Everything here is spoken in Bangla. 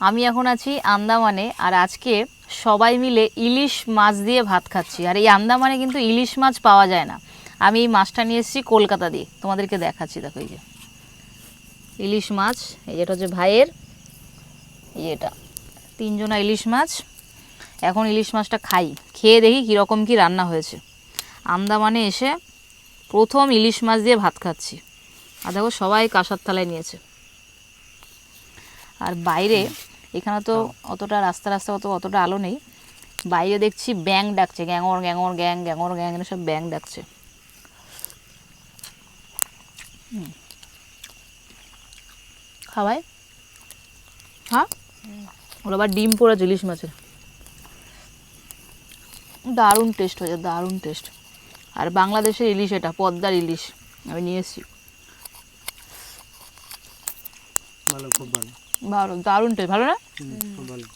আমি এখন আছি আন্দামানে আর আজকে সবাই মিলে ইলিশ মাছ দিয়ে ভাত খাচ্ছি। আর এই আন্দামানে কিন্তু ইলিশ মাছ পাওয়া যায় না। আমি এই মাছটা নিয়ে এসেছি কলকাতা দিয়ে। তোমাদেরকে দেখাচ্ছি, দেখো এই যে। ইলিশ মাছ, এই যেটা হচ্ছে ভাইয়ের, এই এটা। তিনজনা ইলিশ মাছ। এখন ইলিশ মাছটা খাই। খেয়ে দেখি কীরকম কী রান্না হয়েছে। আন্দামানে এসে প্রথম ইলিশ মাছ দিয়ে ভাত খাচ্ছি। আর দেখো সবাই কাঁসার থালায় নিয়েছে। আর বাইরে এখানে তো অতটা রাস্তা রাস্তা অত অতটা আলো নেই। বাইরে দেখছি ব্যাং ডাকছে গ্যাঙর গ্যাঙর গ্যাং গ্যাঙর গ্যাং সব ব্যাং ডাকছে। খাওয়াই হ্যাঁ? ওর আবার ডিম পোড়া ইলিশ মাছের। দারুণ টেস্ট হয়েছে দারুণ টেস্ট আর বাংলাদেশের ইলিশ এটা পদ্মার ইলিশ। আমি নিয়ে এসেছি। ভালো খুব ভালো। ভালো দারুণ টেস্ট ভালো না? ভালো।